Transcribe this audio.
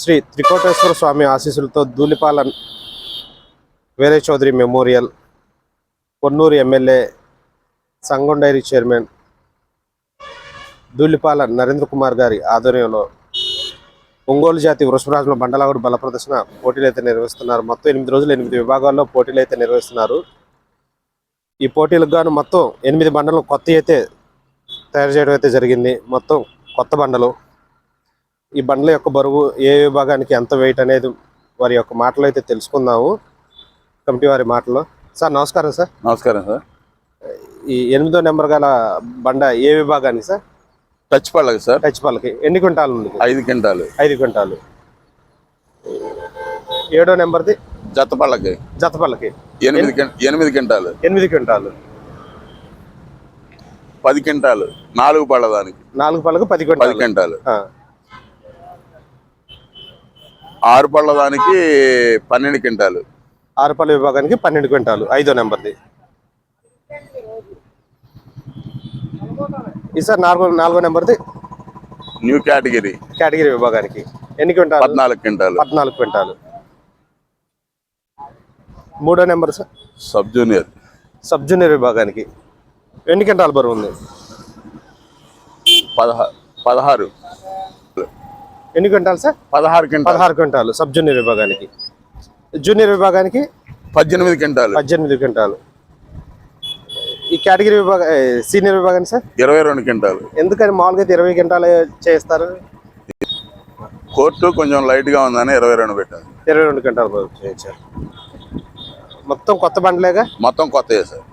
శ్రీ త్రికోటేశ్వర స్వామి ఆశీస్సులతో Dhulipalan Veeraiah Chowdary memorial Konnuru MLA Sangam dairy chairman Dhulipala Narendra Kumar గారి ఆధ్వర్యంలో ఒంగోలు జాతి వృషభరాజుల బండలాగుడు బల ప్రదర్శన పోటీలు అయితే నిర్వహిస్తున్నారు. మొత్తం ఎనిమిది రోజులు ఎనిమిది విభాగాల్లో పోటీలు అయితే నిర్వహిస్తున్నారు. ఈ పోటీలకు గాను మొత్తం ఎనిమిది బండలు కొత్త అయితే తయారు చేయడం అయితే జరిగింది. మొత్తం కొత్త బండలు ఈ బండ్ల యొక్క బరువు ఏ విభాగానికి ఎంత వెయిట్ అనేది వారి యొక్క మాటలో అయితే తెలుసుకుందాము. కమిటీ వారి మాటలో. సార్ నమస్కారం సార్. నమస్కారం సార్. ఈ ఎనిమిదో నెంబర్ గల బండ ఏ విభాగానికి సార్? టచ్ పళ్ళకి సార్. టచ్ పళ్ళకి. ఎన్ని క్వింటాలు ఉంది? ఐదు క్వింటాలు. ఐదు క్వింటాలు. ఏడో నెంబర్ది? జత పళ్ళకి. జత పళ్ళకి. ఎనిమిది ఎనిమిది క్వింటాలు. ఎనిమిది క్వింటాలు. పది క్వింటాలు. నాలుగు పళ్ళ దానికి. నాలుగు పళ్ళకు పది పది క్వింటాలు క్వింటాలు. ఆ, ఆరు పళ్ళ దానికి పన్నెండు క్వింటాలు. ఆరు పళ్ళ విభాగానికి పన్నెండు క్వింటాలు. ఐదో నెంబర్ది. ఈ సార్ నాలుగో నాలుగో నెంబర్ది? New category. కేటగిరీ విభాగానికి. ఎన్ని క్వింటాలు? పద్నాలుగు క్వింటాలు. పద్నాలుగు క్వింటాలు. మూడో number sir? Sub junior. Sub junior విభాగానికి. ఎన్ని క్వింటాలు బరువు ఉంది? పదహా పదహారు. ఎన్ని క్వింటాలు సార్? పదహారు క్వింటాలు. పదహారు క్వింటాలు సబ్ జూనియర్ విభాగానికి. జూనియర్ విభాగానికి పద్దెనిమిది క్వింటాలు. పద్దెనిమిది క్వింటాలు. ఈ కేటగిరీ విభాగ సీనియర్ విభాగానికి సార్? ఇరవై రెండు క్వింటాలు. ఎందుకని మామూలుగా అయితే ఇరవై క్వింటాలే చేస్తారు? కోర్టు కొంచెం లైట్గా ఉందని ఇరవై రెండు పెట్టారు. ఇరవై రెండు క్వింటాలు చేయించారు మొత్తం కొత్త బండ్లేగా? మొత్తం కొత్త సార్.